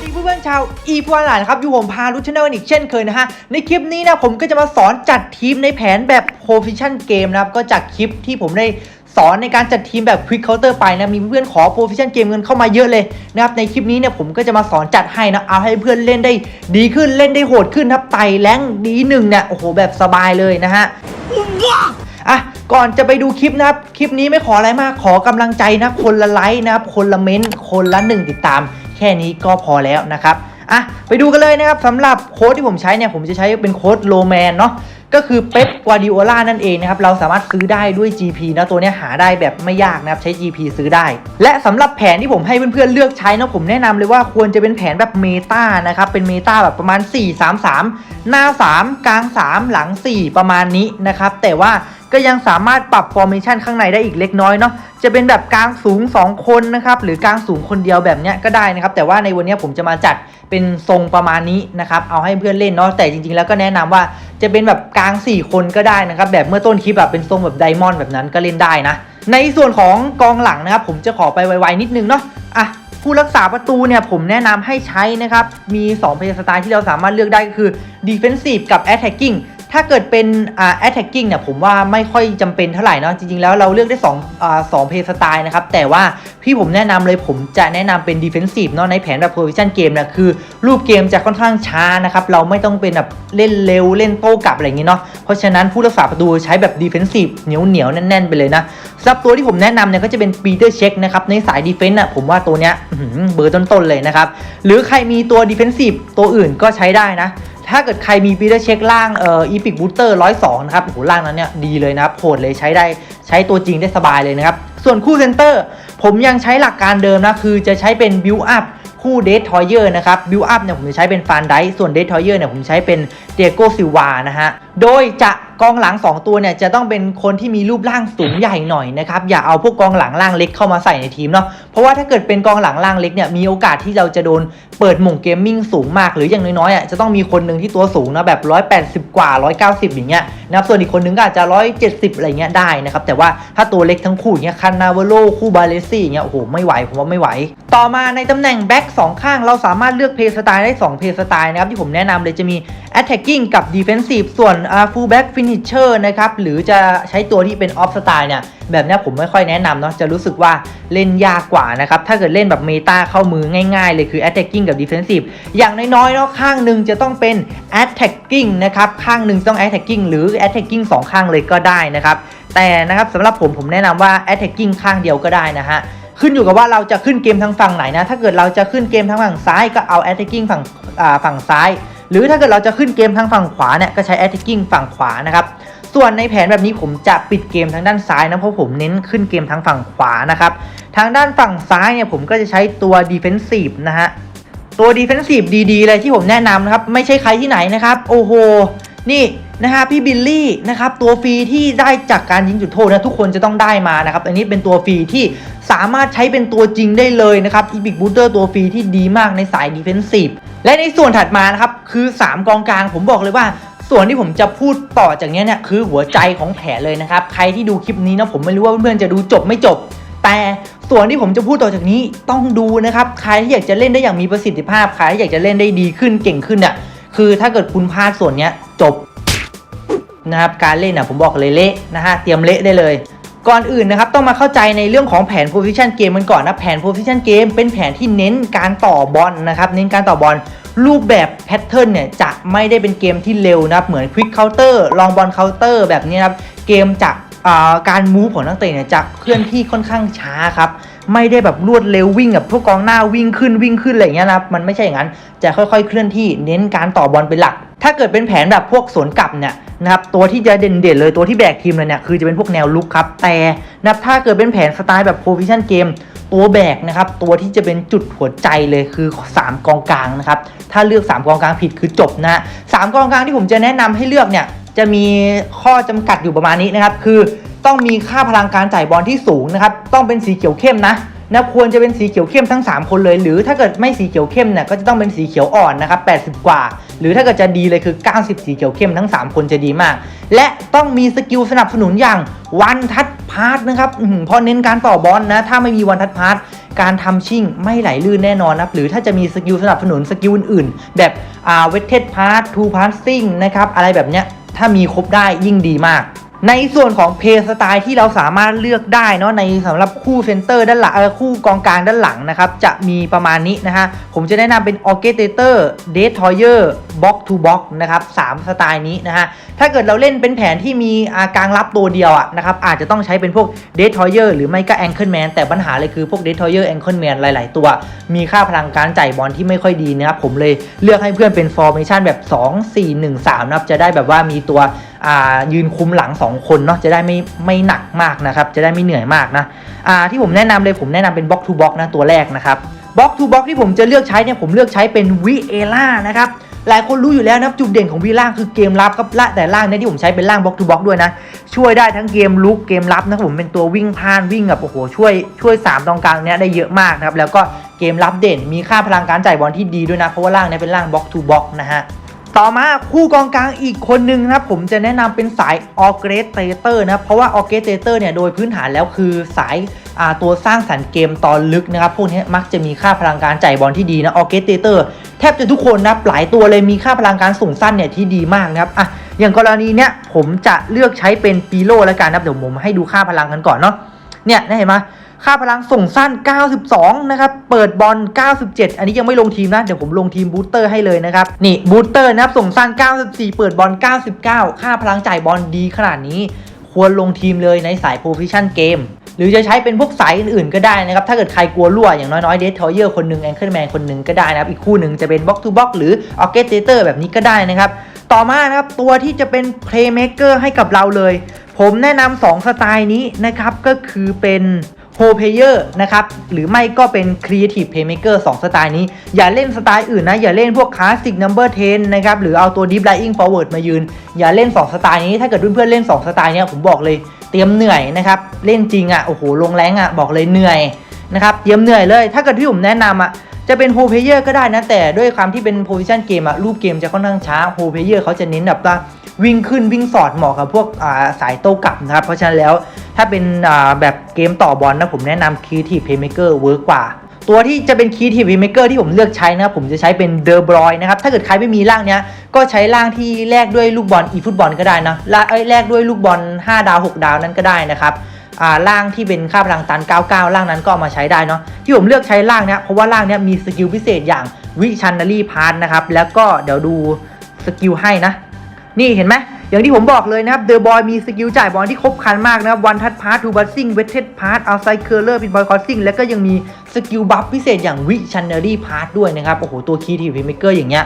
ดีเพื่อนๆชาวอีพวนหลานครับอยู่ผมพารุชแนลอีกเช่นเคยนะฮะ ในคลิปนี้นะผมก็จะมาสอนจัดทีมในแผนแบบ Proficition Game นะครับ ก็จากคลิปที่ผมได้สอนในการจัดทีมแบบ Quick Counter ไปนะ มีเพื่อนขอ Proficition Game เงินเข้ามาเยอะเลยนะครับ ในคลิปนี้เนี่ยผมก็จะมาสอนจัดให้นะ เอาให้เพื่อนเล่นได้ดีขึ้นเล่นได้โหดขึ้นครับไต่แรงดีหนึ่งเนี่ยโอ้โหแบบสบายเลยนะฮะอะก่อนจะไปดูคลิปนะครับ คลิปนี้ไม่ขออะไรมากขอกำลังใจนะ คนละไลค์นะครับ คนละเม้นต์คนละหนึ่งติดตาม แค่นี้ก็พอแล้วนะครับอะไปดูกันเลยนะครับสำหรับโค้ดที่ผมใช้เนี่ยผมจะใช้เป็นโค้ดโลแมนเนาะก็คือเป๊ปกวาดิโอล่านั่นเองนะครับ เราสามารถซื้อได้ด้วย GP นะตัวนี้หาได้แบบไม่ยากนะครับ ใช้ GP ซื้อได้ และสำหรับแผนที่ผมให้เพื่อนๆเลือกใช้นะผมแนะนำเลยว่าควรจะเป็นแผนแบบเมตานะครับ เป็นเมตาแบบประมาณ 4 3 3 หน้า 3 กลาง 3 หลัง 4 ประมาณนี้นะครับ แต่ว่า ก็ยังสามารถปรับฟอร์เมชันข้างในได้อีกเล็กน้อยเนาะจะเป็นแบบกลางสูง 2 คนนะครับหรือกลางสูงคนเดียวแบบเนี้ยก็ได้นะครับแต่ว่าในวันนี้ผมจะมาจัดเป็นทรงประมาณนี้นะครับเอาให้เพื่อนเล่นเนาะแต่จริงๆ แล้วก็แนะนำว่าจะเป็นแบบกลาง 4 คนก็ได้นะครับแบบเมื่อต้นคลิปแบบเป็นทรงแบบไดมอนด์แบบนั้นก็เล่นได้นะในส่วนของกองหลังนะครับผมจะขอไปไวๆนิดนึงเนาะอะผู้รักษาประตูเนี่ยผมแนะนำให้ใช้นะครับ มี2เพลย์สไตล์ที่เราสามารถเลือกได้ก็คือ defensive กับ attacking ถ้าเกิดเป็นอ่า attacking เนี่ยผมว่าไม่ค่อยจำเป็นเท่าไหร่เนาะจริงๆแล้วเราเลือกได้2อ่า2เพย์สไตล์นะครับ แต่ว่าพี่ผมแนะนำเลยผมจะแนะนำเป็น defensive เนาะในแผนแบบ position game นะคือ รูปเกมจะค่อนข้างช้านะครับ เราไม่ต้องเป็นแบบเล่นเร็วเล่นโต้กลับอะไรอย่างงี้เนาะเพราะฉะนั้นผู้รักษาประตูใช้แบบ defensive เหนียวเหนียวแน่นๆไปเลยนะสำหรับตัวที่ผมแนะนำเนี่ยก็จะเป็น Peter Check นะครับในสาย defense อะผมว่าตัวเนี้ยเบอร์ต้นๆเลยนะครับ หรือใครมีตัว defensive ตัวอื่นก็ใช้ได้นะ ถ้าเกิดใครมีปีเตอร์เช็คล่างเอ่ออีพิกบูสเตอร์ร้อยสองนะครับโอ้โหล่างนั้นเนี่ยดีเลยนะครับโหดเลยใช้ได้ใช้ตัวจริงได้สบายเลยนะครับ ส่วนคู่เซนเตอร์ผมยังใช้หลักการเดิมนะ คือจะใช้เป็นบิวอัพคู่เดททอยเยอร์นะครับบิวอัพเนี่ยผมจะใช้เป็นฟานไดส่วนเดททอยเยอร์เนี่ยผมใช้เป็น เดียโกซิวานะฮะ โดยจะกองหลัง 2 ตัวเนี่ยจะต้องเป็นคนที่มีรูปร่างสูงใหญ่หน่อยนะครับ อย่าเอาพวกกองหลังล่างเล็กเข้ามาใส่ในทีมเนาะ เพราะว่าถ้าเกิดเป็นกองหลังล่างเล็กเนี่ยมีโอกาสที่เราจะโดนเปิดหม่งเกมมิ่งสูงมาก หรืออย่างน้อยๆอะจะต้องมีคนหนึ่งที่ตัวสูงนะแบบ 180 กว่า 190 อย่างเงี้ยนะครับ ส่วนอีกคนหนึงก็อาจจะ 170 อะไรเงี้ยได้นะครับ แต่ว่าถ้าตัวเล็กทั้งคู่อย่างเงี้ยคันนาวโลคู่บาเลซี่อย่างเงี้ย โอ้โห ไม่ไหว ผมว่าไม่ไหว ต่อมาในตำแหน่งแบ็กสองข้างเราสามารถเลือกเพย์สไตล์ได้2เพย์สไตล์นะครับที่ผมแนะนำเลยจะมี attacking กับ defensive ส่วน uh, fullback finisher นะครับ หรือจะใช้ตัวที่เป็น off style เนี่ย แบบนี้ผมไม่ค่อยแนะนำเนาะ จะรู้สึกว่าเล่นยากกว่านะครับ ถ้าเกิดเล่นแบบเมตาเข้ามือง่ายๆ เลยคือ attacking กับ defensive อย่างน้อยๆเนาะข้างหนึ่งจะต้องเป็น attacking นะครับ ข้างหนึ่งต้อง attacking หรือ attacking สองข้างเลยก็ได้นะครับ แต่นะครับสำหรับผมผมแนะนำว่า attacking ข้างเดียวก็ได้นะฮะขึ้นอยู่กับว่าเราจะขึ้นเกมทางฝั่งไหนนะ ถ้าเกิดเราจะขึ้นเกมทางฝั่งซ้ายก็เอา attacking ฝั่งอ่าฝั่งซ้าย หรือถ้าเกิดเราจะขึ้นเกมทางฝั่งขวาเนี่ยก็ใช้ attacking ฝั่งขวานะครับส่วนในแผนแบบนี้ผมจะปิดเกมทางด้านซ้ายนะเพราะผมเน้นขึ้นเกมทางฝั่งขวานะครับทางด้านฝั่งซ้ายเนี่ยผมก็จะใช้ตัว defensive นะฮะตัว defensive ดีๆเลยที่ผมแนะนำนะครับไม่ใช่ใครที่ไหนนะครับโอ้โหนี่นะฮะพี่บิลลี่นะครับตัวฟรีที่ได้จากการยิงจุดโทษนะทุกคนจะต้องได้มานะครับอันนี้เป็นตัวฟรีที่สามารถใช้เป็นตัวจริงได้เลยนะครับอีพิกบูเตอร์ตัวฟรีที่ดีมากในสาย defensive และในส่วนถัดมานะครับคือ 3 กองกลางผมบอกเลยว่า ส่วนที่ผมจะพูดต่อจากนี้เนี่ยคือหัวใจของแผนเลยนะครับ ใครที่ดูคลิปนี้นะผมไม่รู้ว่าเพื่อนๆจะดูจบไม่จบ แต่ส่วนที่ผมจะพูดต่อจากนี้ต้องดูนะครับใครที่อยากจะเล่นได้อย่างมีประสิทธิภาพใครที่อยากจะเล่นได้ดีขึ้นเก่งขึ้นเนี่ยคือถ้าเกิดคุณพลาดส่วนนี้จบนะครับการเล่นอะผมบอกเลยเละนะฮะเตรียมเละได้เลย ก่อนอื่นนะครับต้องมาเข้าใจในเรื่องของแผน position game มันก่อนนะแผน position game เป็นแผนที่เน้นการต่อบอลนะครับเน้นการต่อบอลรูปแบบแพทเทิร์นเนี่ยจะไม่ได้เป็นเกมที่เร็วนะครับเหมือน quick counter ลองบอล counter แบบนี้นะครับเกมจะอ่าการมูฟของนักเตะเนี่ยจะเคลื่อนที่ค่อนข้างช้าครับไม่ได้แบบรวดเร็ววิ่งแบบพวกกองหน้าวิ่งขึ้นวิ่งขึ้นอะไรอย่างเงี้ยนะครับมันไม่ใช่อย่างนั้นจะค่อยๆ เคลื่อนที่เน้นการต่อบอลเป็นหลัก ถ้าเกิดเป็นแผนแบบพวกสวนกลับเนี่ยนะครับตัวที่จะเด่นๆเลยตัวที่แบกทีมเลยเนี่ยคือจะเป็นพวกแนวลุกครับ แต่นะถ้าเกิดเป็นแผนสไตล์แบบ position game ตัวแบกนะครับตัวที่จะเป็นจุดหัวใจเลยคือ 3 กองกลางนะครับถ้าเลือก 3 กองกลางผิดคือจบนะฮะสามกองกลางที่ผมจะแนะนำให้เลือกเนี่ยจะมีข้อจำกัดอยู่ประมาณนี้นะครับคือต้องมีค่าพลังการจ่ายบอลที่สูงนะครับต้องเป็นสีเขียวเข้มนะ นะควรจะเป็นสีเขียวเข้มทั้ง 3 คนเลย หรือถ้าเกิดไม่สีเขียวเข้มเนี่ยก็จะต้องเป็นสีเขียวอ่อนนะครับ 80 กว่า หรือถ้าเกิดจะดีเลยคือ 90 สีเขียวเข้มทั้ง 3 คนจะดีมาก และต้องมีสกิลสนับสนุนอย่างวันทัดพาร์ทนะครับอือหือเพราะเน้นการต่อบอลนะ ถ้าไม่มีวันทัดพาร์ทการทำชิ่งไม่ไหลลื่นแน่นอนนะครับ หรือถ้าจะมีสกิลสนับสนุนสกิลอื่นๆ แบบอ่าเวทเทสพาร์ททูพาร์ทซิ่งนะครับอะไรแบบเนี้ยถ้ามีครบได้ยิ่งดีมาก ในส่วนของเพย์สไตล์ที่เราสามารถเลือกได้เนาะในสำหรับคู่เซนเตอร์ด้านหลังคู่กองกลางด้านหลังนะครับ จะมีประมาณนี้นะฮะผมจะแนะนำเป็น o r c h e s t r a t o r d e s t r o y e r Box to Box นะครับสามสไตล์นี้นะฮะถ้าเกิดเราเล่นเป็นแผนที่มีกลางรับตัวเดียวอะนะครับอาจจะต้องใช้เป็นพวก d e s t r o y e r หรือไม่ก็ Ankle Man แต่ปัญหาเลยคือพวก d e s t r o y e r Ankle Man หลาย ๆ ตัว มีค่าพลังการจ่ายบอลที่ไม่ค่อยดีนะครับผมเลยเลือกให้เพื่อนเป็น formation แบบ 2 4 1 3นะครับจะได้แบบว่ามีตัว ยืนคุมหลัง 2 คนเนาะจะได้ไม่ไม่หนักมากนะครับ จะได้ไม่เหนื่อยมากนะที่ผมแนะนำเลยผมแนะนำเป็น box to box นะตัวแรกนะครับ box to box ที่ผมจะเลือกใช้เนี่ยผมเลือกใช้เป็นวิเอล่านะครับหลายคนรู้อยู่แล้วนะจุดเด่นของวีล่างคือเกมรับครับละแต่ล่างเนี่ยที่ผมใช้เป็นล่างบล็อกทูบล็อกด้วยนะ ช่วยได้ทั้งเกมลุกเกมรับนะครับผมเป็นตัววิ่งผ่านวิ่งแบบโอ้โหช่วยช่วย3ตรงกลางเนี้ยได้เยอะมากนะครับแล้วก็เกมรับเด่นมีค่าพลังการจ่ายบอลที่ดีด้วยนะเพราะว่าล่างเนี่ยเป็นล่างบล็อกทูบล็อกนะฮะ ต่อมาคู่กองกลางอีกคนหนึ่งนะครับผมจะแนะนำเป็นสายออเกรสเตเตอร์นะครับเพราะว่าออเกรสเตเตอร์เนี่ยโดยพื้นฐานแล้วคือสายาตัวสร้างสรรค์เกมตอนลึกนะครับพวกนี้มักจะมีค่าพลังการจ่ายบอลที่ดีนะออเกรสเตเตอร์แทบจะทุกคนนะหลายตัวเลยมีค่าพลังการส่งสั้นเนี่ยที่ดีมากนะครับอะอย่างกรณีเนี้ยผมจะเลือกใช้เป็นปีโลแล้วกันนะเดี๋ยวผมให้ดูค่าพลังกันก่อนเนาะเนี่ยได้เห็นไหม ค่าพลังส่งสั้น 92 นะครับ เปิดบอล 97 อันนี้ยังไม่ลงทีมนะ เดี๋ยวผมลงทีมบูสเตอร์ให้เลยนะครับ นี่บูสเตอร์นะครับ ส่งสั้น 94 เปิดบอล 99 ค่าพลังจ่ายบอลดีขนาดนี้ ควรลงทีมเลยในสายโ o ร i ชั่นเกมหรือจะใช้เป็นพวกสายอื่นๆก็ได้นะครับ ถ้าเกิดใครกลัวรั่วอย่างน้อยๆเดททอยเยอร์คนหนึ่งแองเกิลแมนคนหนึ่งก็ได้นะครับ อีกคู่หนึ่งจะเป็นบ็อกทูบ็อกหรือออเกเตเตอร์แบบนี้ก็ได้นะครับ ต่อมานะครับ ตัวที่จะเป็นเพลย์เม k เกอร์ให้กับเราเลย ผมแนะนำสองสไตล์นี้นะครับ ก็คือเป็น โฮเพเยอร์นะครับ หรือไม่ก็เป็น Creative Playmaker 2 สไตล์นี้ อย่าเล่นสไตล์อื่นนะ อย่าเล่นพวก Classic Number 10 นะครับ หรือเอาตัว Deep Lying Forward มายืน อย่าเล่น 2 สไตล์นี้ ถ้าเกิดเพื่อนๆเล่น 2 สไตล์เนี้ยผมบอกเลยเตรียมเหนื่อยนะครับ เล่นจริงอะ โอ้โห ลงแรงอะ บอกเลยเหนื่อยนะครับ เตรียมเหนื่อยเลย ถ้าเกิดที่ผมแนะนำอะจะเป็นโฮเพเยอร์ก็ได้นะ แต่ด้วยความที่เป็นโพ i ิชันเกมอะรูปเกมจะค่อนข้างช้าโฮเพเยอร์เขาจะเน้นแบบว่า วิ่งขึ้นวิ่งสอดเหมาะกับพวกาสายโต้กลับนะครับ เพราะฉะนั้นแล้วถ้าเป็นแบบเกมต่อบอลนะผมแนะนำ Creative Playmaker เวิร์กกว่า ตัวที่จะเป็น Creative Playmaker ที่ผมเลือกใช้นะครับผมจะใช้เป็นเดอ b บรอยนะครับ ถ้าเกิดใครไม่มีร่างเนี้ยก็ใช้ร่างที่แลกด้วยลูกบอลอีฟุตบอลก็ได้นะละเอ้ยแลกด้วยลูกบอล 5 ดาว 6 ดาวนั้นก็ได้นะครับอ่างที่เป็นค่าพลังตัน 99ล่างนั้นก็เอามาใช้ได้เนาะที่ผมเลือกใช้ล่างเนี้ยเพราะว่าล่างเนี้ยมีสกิลพิเศษอย่างวิชันนารีพาร์ทนะครับแล้วก็เดี๋ยวดูสกิลให้นะ นี่เห็นไหมอย่างที่ผมบอกเลยนะครับเดอะบอยมีสกิลจ่ายบอลที่ครบครันมากนะครับวันทัดพาร์ททูบัสซิ่งเวทเทสพาร์ทเอาไซเคอร์เลอร์เป็นบอยคอสซิ่งแล้วก็ยังมีสกิลบัฟพิเศษอย่างวิชันเนารีพาร์ทด้วยนะครับโอ้โหตัวคีทีพีเมเกอร์อย่างเงี้ย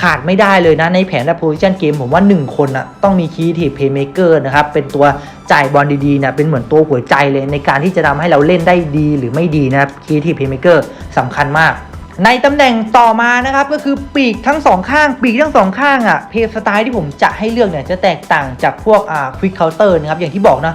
ขาดไม่ได้เลยนะในแผนและโพ i ิชันเกมผมว่า 1 คนนะต้องมีคีทีเพย์เมเกอร์นะครับ เป็นตัวจ่ายบอลดีๆนะเป็นเหมือนตัวหัวใจเลยในการที่จะทำให้เราเล่นได้ดีหรือไม่ดีนะครับคีทีเพย์เมเกอร์สำคัญมาก ในตำแหน่งต่อมานะครับก็คือปีกทั้งสองข้าง ปีกทั้งสองข้างอะเพย์สไตล์ที่ผมจะให้เลือกเนี่ยจะแตกต่างจากพวกอ่าควิกเคาน์เตอร์นะครับอย่างที่บอกนะ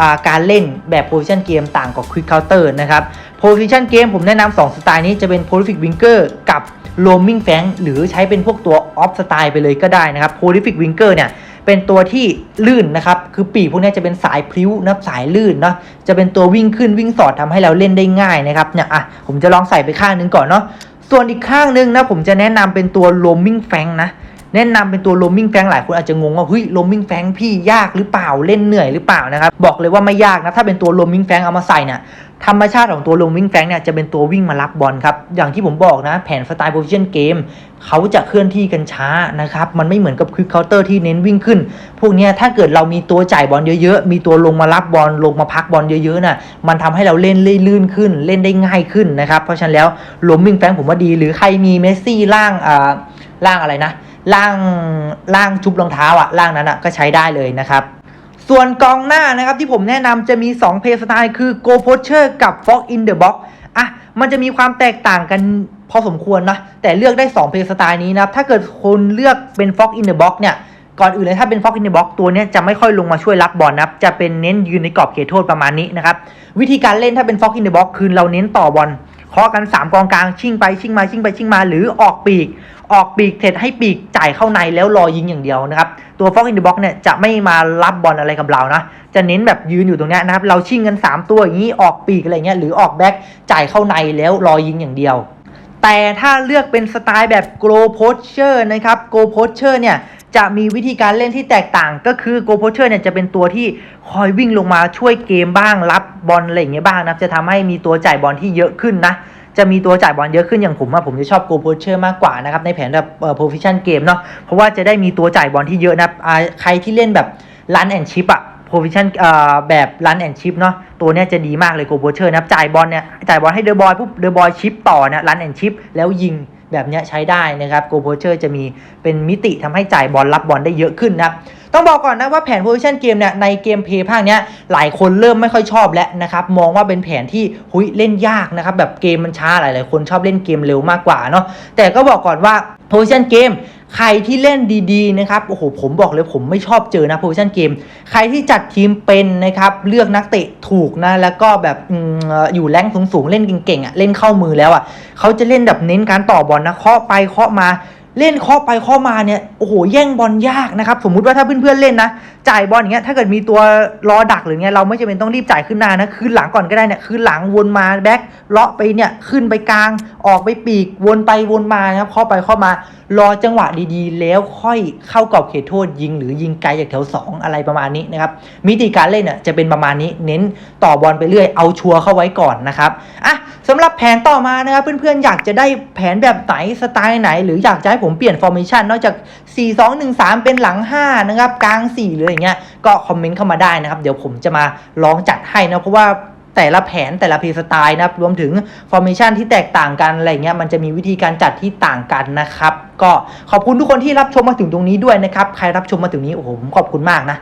อ่าการเล่นแบบ position เกมต่างกับ quick counter นะครับ position เกมผมแนะนำ2สไตล์นี้จะเป็น prolific winger กับ roaming f a n หรือใช้เป็นพวกตัว off style ไปเลยก็ได้นะครับ prolific winger เนี่ย เป็นตัวที่ลื่นนะครับ คือปีกพวกนี้จะเป็นสายพลิ้วนะสายลื่นเนาะ จะเป็นตัววิ่งขึ้นวิ่งสอดทำให้เราเล่นได้ง่ายนะครับ เนี่ยอะผมจะลองใส่ไปข้างนึงก่อนเนาะ ส่วนอีกข้างนึงนะผมจะแนะนำเป็นตัว roaming flank นะ แนะนำเป็นตัว roaming flank หลายคนอาจจะงงว่าเฮ้ย roaming flank พี่ยากหรือเปล่าเล่นเหนื่อยหรือเปล่านะครับ บอกเลยว่าไม่ยากนะ ถ้าเป็นตัว roaming flank เอามาใส่เนี่ย ธรรมชาติของตัว roaming flank เนี่ยจะเป็นตัววิ่งมารับบอลครับ อย่างที่ผมบอกนะ แผนสไตล์ position game เขาจะเคลื่อนที่กันช้านะครับ มันไม่เหมือนกับ quick counter ที่เน้นวิ่งขึ้น พวกนี้ถ้าเกิดเรามีตัวจ่ายบอลเยอะๆ มีตัวลงมารับบอลลงมาพักบอลเยอะๆน่ะมันทำให้เราเล่นลื่นขึ้น เล่นได้ง่ายขึ้นนะครับ เพราะฉะนั้นแล้ว roaming flank ผมว่าดี หรือใครมีเมสซี่ล่างอ่าล่างอะไรนะล่างล่างชุบรองเท้าอะล่างนั้นอะก็ใช้ได้เลยนะครับ ส่วนกองหน้านะครับที่ผมแนะนำจะมี 2 เพย์สไตล์คือ Go Poacher กับ Fox in the Box อะมันจะมีความแตกต่างกันพอสมควรนะแต่เลือกได้ 2 เพย์สไตล์นี้นะครับ ถ้าเกิดคนเลือกเป็น Fox in the Box เนี่ยก่อนอื่นเลยถ้าเป็น Fox in the Box ตัวนี้จะไม่ค่อยลงมาช่วยรับบอลนะครับจะเป็นเน้นยืนในกรอบเขตโทษประมาณนี้นะครับวิธีการเล่นถ้าเป็น Fox in the Box คือเราเน้นต่อบอลเคาะกัน 3 กองกลางชิ่งไปชิ่งมาชิ่งไปชิ่งมาหรือออกปีก ออกปีกเสร็จให้ปีกจ่ายเข้าในแล้วรอยิงอย่างเดียวนะครับ ตัวฟอกอินดอะบ็อกเนี่ยจะไม่มารับบอลอะไรกับเรานะ จะเน้นแบบยืนอยู่ตรงนี้นะครับ เราชิงกัน 3 ตัวอย่างนี้ออกปีกอะไรเงี้ยหรือออกแบ็กจ่ายเข้าในแล้วรอยิงอย่างเดียว แต่ถ้าเลือกเป็นสไตล์แบบ Grow Poacher นะครับ Grow Poacher เนี่ยจะมีวิธีการเล่นที่แตกต่างก็คือ Grow Poacher เนี่ยจะเป็นตัวที่คอยวิ่งลงมาช่วยเกมบ้างรับบอลอะไรอย่างเงี้ยบ้างนะจะทำให้มีตัวจ่ายบอลที่เยอะขึ้นนะ จะมีตัวจ่ายบอลเยอะขึ้นอย่างผมอะผมจะชอบโกโพเชอร์มากกว่านะครับในแผนแบบเอ่อ Position Game เนาะเพราะว่าจะได้มีตัวจ่ายบอลที่เยอะนะอาใครที่เล่นแบบรันแอนชิปอะโพซิชันเอ่อแบบรันแอนชิปเนาะตัวเนี้ยจะดีมากเลยโกโพเชอร์นะครับจ่ายบอลเนี่ยจ่ายบอลให้เดอะบอยปุ๊บเดอะบอยชิปต่อนะลันแอนชิปแล้วยิง แบบนี้ใช้ได้นะครับโกโพเชอร์จะมีเป็นมิติทำให้จ่ายบอลรับบอลได้เยอะขึ้นนะครับต้องบอกก่อนนะว่าแผนโพซิชันเกมเนี่ยในเกมเพย์ภาคเนี้ยหลายคนเริ่มไม่ค่อยชอบแล้วนะครับมองว่าเป็นแผนที่หุยเล่นยากนะครับแบบเกมมันช้าหลายๆคนชอบเล่นเกมเร็วมากกว่าเนาะแต่ก็บอกก่อนว่าโพซิชันเกม ใครที่เล่นดีๆนะครับ โอ้โห ผมบอกเลยผมไม่ชอบเจอนะโพซิชันเกม ใครที่จัดทีมเป็นนะครับ เลือกนักเตะถูกนะ แล้วก็แบบอืมเอ่ออยู่แรงสูงๆ เล่นเก่งๆอะ เล่นเข้ามือแล้วอะ เขาจะเล่นแบบเน้นการต่อบอลนะ เคาะไปเคาะมา เล่นเคาะไปเคาะมาเนี่ยโอ้โหแย่งบอลยากนะครับ สมมุติว่าถ้าเพื่อนๆเล่นนะจ่ายบอลอย่างเงี้ยถ้าเกิดมีตัวรอดักหรือเงี้ยเราไม่จำเป็นต้องรีบจ่ายขึ้นหน้านะคืนหลังก่อนก็ได้เนี่ยคืนหลังวนมาแบ็คเลาะไปเนี่ยขึ้นไปกลาง ออกไปปีกวนไปวนมานะครับเคาะไปเคาะมารอจังหวะดีๆ แล้วค่อยเข้ากรอบเขตโทษยิง หรือยิงไกลจากแถว 2 อะไรประมาณนี้นะครับมิติการเล่นเนี่ยจะเป็นประมาณนี้เน้นต่อบอลไปเรื่อยเอาชัวร์เข้าไว้ก่อนนะครับอะสำหรับแผนต่อมานะครับเพื่อนๆอยากจะได้แผนแบบไหนสไตล์ไหน หรืออยากจะให้ผมเปลี่ยนฟอร์เมชันนอกจาก 4 2 1 3 เป็นหลัง 5 นะครับ กลาง 4 หรืออย่างเงี้ยก็คอมเมนต์เข้ามาได้นะครับ เดี๋ยวผมจะมาลองจัดให้นะ เพราะว่าแต่ละแผนแต่ละเพย์สไตล์นะครับรวมถึงฟอร์เมชันที่แตกต่างกันอะไรเงี้ยมันจะมีวิธีการจัดที่ต่างกันนะครับ ก็ขอบคุณทุกคนที่รับชมมาถึงตรงนี้ด้วยนะครับ ใครรับชมมาถึงนี้โอ้โหผมขอบคุณมากนะ